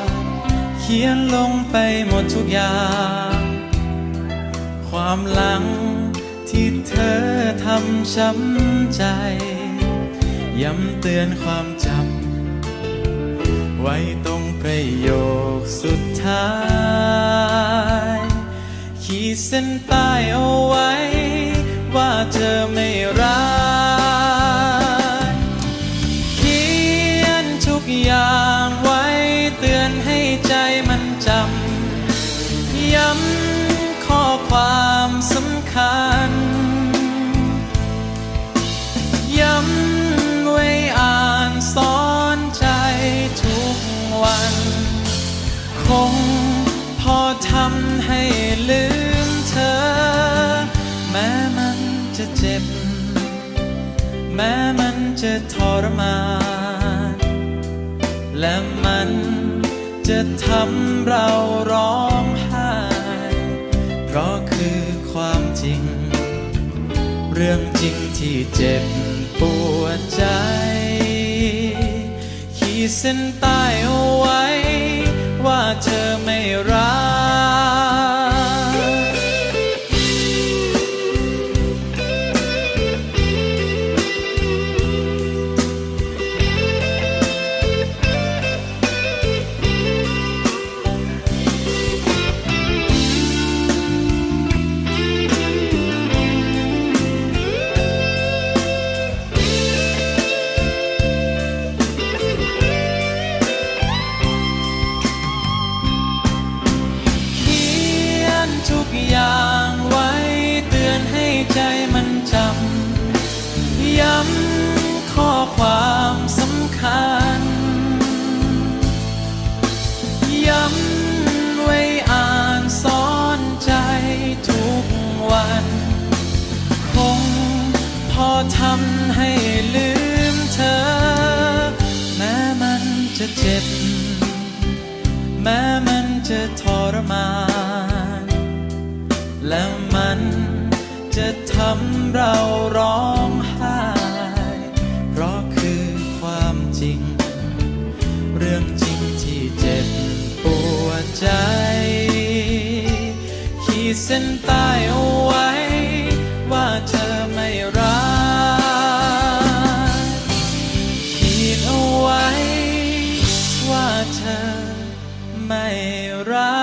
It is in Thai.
ษ เขียนลงไปหมดทุกอย่าง ความหลังที่เธอทำช้ำใจ ย้ำเตือนความจำไว้ตรงประโยคสุดท้าย ขีดเส้นใต้เอาไว้ ว่าเธอไม่รักเขียนทุกอย่าง คัญ ย้ำไว้อ่านสอนใจทุกวัน คงพอทำให้ลืมเธอ แม้มันจะเจ็บ แม้มันจะทรมาน และมันจะทำเราร้อง ความจริง เรื่องจริงที่เจ็บปวดใจ ขีดเส้นใต้เอาไว้ ว่าเธอไม่รัก ใจมันจำ ย้ำข้อความสำคัญ ย้ำไว้อ่านสอนใจทุกวัน คงพอทำให้ลืมเธอ แม้มันจะเจ็บ แม้มันจะทรมาน และมันจะ ทำเราร้องไห้ เพราะคือความจริง เรื่องจริงที่เจ็บปวดใจ ขีดเส้นใต้เอาไว้ ว่าเธอไม่รักขีดเอาไว้ ว่าเธอไม่รัก